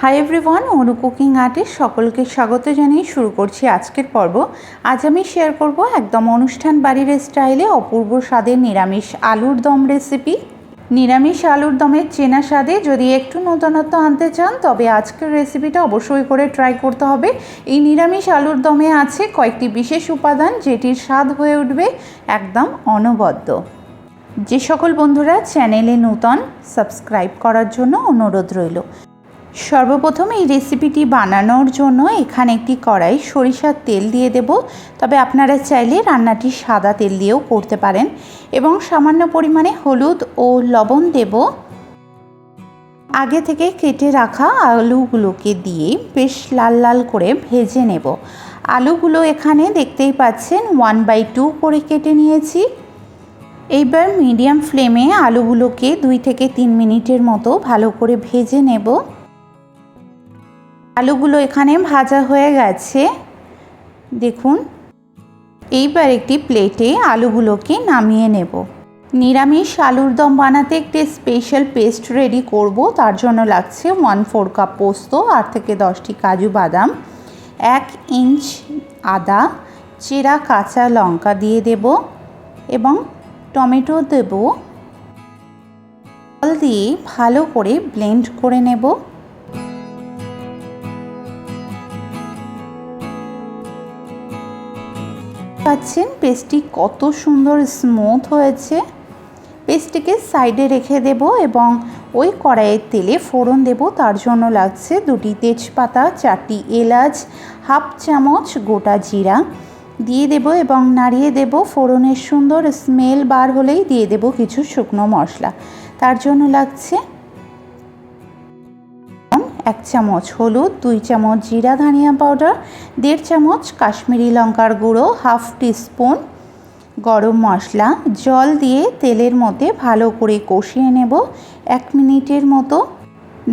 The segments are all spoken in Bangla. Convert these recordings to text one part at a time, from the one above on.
হাই এভরিওয়ান অনু কুকিং আর্টে সকলকে স্বাগত জানিয়ে শুরু করছি আজকের পর্ব। আজ আমি শেয়ার করব একদম অনুষ্ঠান বাড়ির স্টাইলে অপূর্ব স্বাদের নিরামিষ আলুর দম রেসিপি নিরামিষ আলুর দমের চেনা স্বাদে যদি একটু নতুনত্ব আনতে চান, তবে আজকের রেসিপিটা অবশ্যই করে ট্রাই করতে হবে। এই নিরামিষ আলুর দমে আছে কয়েকটি বিশেষ উপাদান যেটির স্বাদ হয়ে উঠবে একদম অনবদ্য। যে সকল বন্ধুরা চ্যানেলে নূতন সাবস্ক্রাইব করার জন্য অনুরোধ রইল। সর্বপ্রথম এই রেসিপিটি বানানোর জন্য এখানে একটি কড়াই সরিষার তেল দিয়ে দেব। তবে আপনারা চাইলে রান্নাটি সাদা তেল দিয়েও করতে পারেন এবং সামান্য পরিমাণে হলুদ ও লবণ দেব। আগে থেকে কেটে রাখা আলুগুলোকে দিয়ে বেশ লাল লাল করে ভেজে নেব। আলুগুলো এখানে দেখতেই পাচ্ছেন ওয়ান বাই টু করে কেটে নিয়েছি। এইবার মিডিয়াম ফ্লেমে আলুগুলোকে দুই থেকে তিন মিনিটের মতো ভালো করে ভেজে নেব। আলুগুলো এখানে ভাজা হয়ে গেছে। দেখুন, এইবার একটি প্লেটে আলুগুলোকে নামিয়ে নেব। নিরামিষ আলুর দম বানাতে একটি স্পেশাল পেস্ট রেডি করব। তার জন্য লাগছে ওয়ান ফোর কাপ পোস্ত, আট থেকে দশটি কাজু বাদাম, এক ইঞ্চ আদা, চেরা কাঁচা লঙ্কা দিয়ে দেব এবং টমেটো দেব। জল দিয়ে ভালো করে ব্লেন্ড করে নেব। পাচ্ছেন। পেস্টটি কত সুন্দর স্মুথ হয়েছে। পেস্টটিকে সাইডে রেখে দেব এবং ওই কড়াইয়ের তেলে ফোড়ন দেব। তার জন্য লাগছে দুটি তেজপাতা, চারটি এলাচ, হাফ চামচ গোটা জিরা দিয়ে দেব এবং নাড়িয়ে দেব। ফোড়নের সুন্দর স্মেল বার হলেই দিয়ে দেব কিছু শুকনো মশলা। তার জন্য লাগছে এক চামচ হলুদ, দুই চামচ জিরা ধনিয়া পাউডার, দেড় চামচ কাশ্মীরি লঙ্কার গুঁড়ো, হাফ টিস্পুন গরম মশলা। জল দিয়ে তেলের মধ্যে ভালো করে কষিয়ে নেব এক মিনিটের মতো।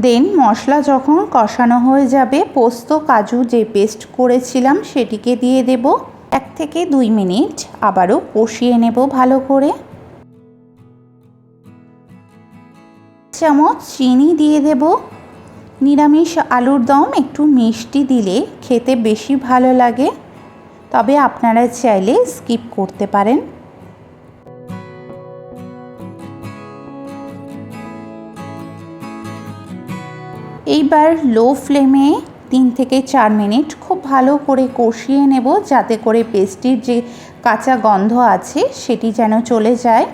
দেন মশলা যখন কষানো হয়ে যাবে, পোস্ত, কাজু যে পেস্ট করেছিলাম সেটিকে দিয়ে দেব। এক থেকে দুই মিনিট আবারও কষিয়ে নেব ভালো করে। চামচ চিনি দিয়ে দেবো। নিরামিষ আলুর দম একটু মিষ্টি দিলে খেতে বেশি ভালো লাগে। তবে আপনারা চাইলে স্কিপ করতে পারেন। এইবার লো ফ্লেমে তিন থেকে চার মিনিট খুব ভালো করে কষিয়ে নেব, যাতে করে পেস্টির যে কাঁচা গন্ধ আছে সেটি যেন চলে যায়।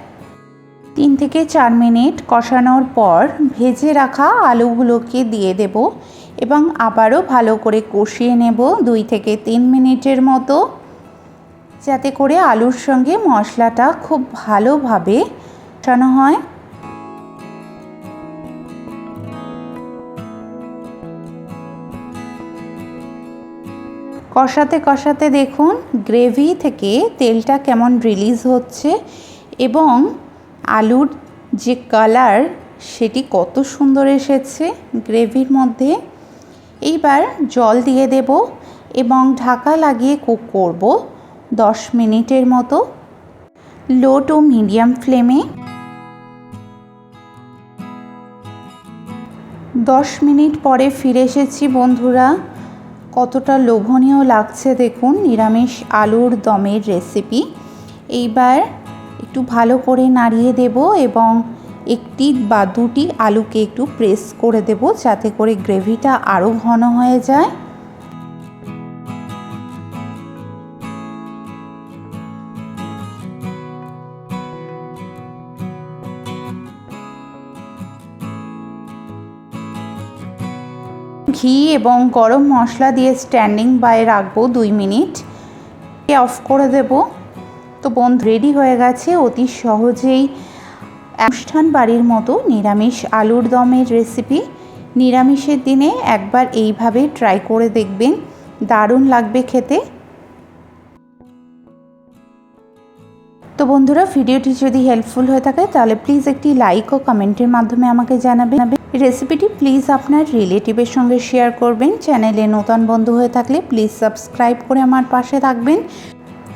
তিন থেকে চার মিনিট কষানোর পর ভেজে রাখা আলুগুলোকে দিয়ে দেব এবং আবারও ভালো করে কষিয়ে নেব দুই থেকে তিন মিনিটের মতো, যাতে করে আলুর সঙ্গে মশলাটা খুব ভালোভাবে কষানো হয়। কষাতে কষাতে দেখুন, গ্রেভি থেকে তেলটা কেমন রিলিজ হচ্ছে এবং আলুর যে কালার, সেটি কত সুন্দর এসেছে গ্রেভির মধ্যে। এইবার জল দিয়ে দেব এবং ঢাকা লাগিয়ে কুক করব দশ মিনিটের মতো। লো টু মিডিয়াম ফ্লেমে দশ মিনিট পরে ফিরে এসেছি বন্ধুরা। কতটা লোভনীয় লাগছে দেখুন নিরামিষ আলুর দমের রেসিপি এইবার একটু ভালো করে নাড়িয়ে দেব এবং একটি বা দুটি আলুকে একটু প্রেস করে দেব যাতে করে গ্রেভিটা আরও ঘন হয়ে যায়। ঘি এবং গরম মশলা দিয়ে স্ট্যান্ডিং বাই রাখব দুই মিনিট। অফ করে দেবো। তো বন্ধ রেডি হয়ে গেছে। অতি সহজেই অনুষ্ঠান বাড়ির মতো নিরামিষ আলুর দমের রেসিপি নিরামিষের দিনে একবার এইভাবে ট্রাই করে দেখবেন। দারুণ লাগবে খেতে। তো বন্ধুরা, ভিডিওটি যদি হেল্পফুল হয়ে থাকে, তাহলে প্লিজ একটি লাইক ও কমেন্টের মাধ্যমে আমাকে জানাবেন। রেসিপিটি প্লিজ আপনার রিলেটিভের সঙ্গে শেয়ার করবেন। চ্যানেলে নতুন বন্ধু হয়ে থাকলে প্লিজ সাবস্ক্রাইব করে আমার পাশে থাকবেন।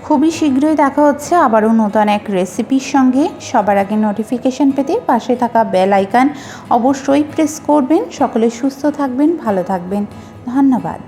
খুবই শীঘ্রই দেখা হচ্ছে। আবারও নতুন এক রেসিপির সঙ্গে সবার আগে নোটিফিকেশন পেতে পাশে থাকা বেল আইকান অবশ্যই প্রেস করবেন। সকলে সুস্থ থাকবেন, ভালো থাকবেন। ধন্যবাদ।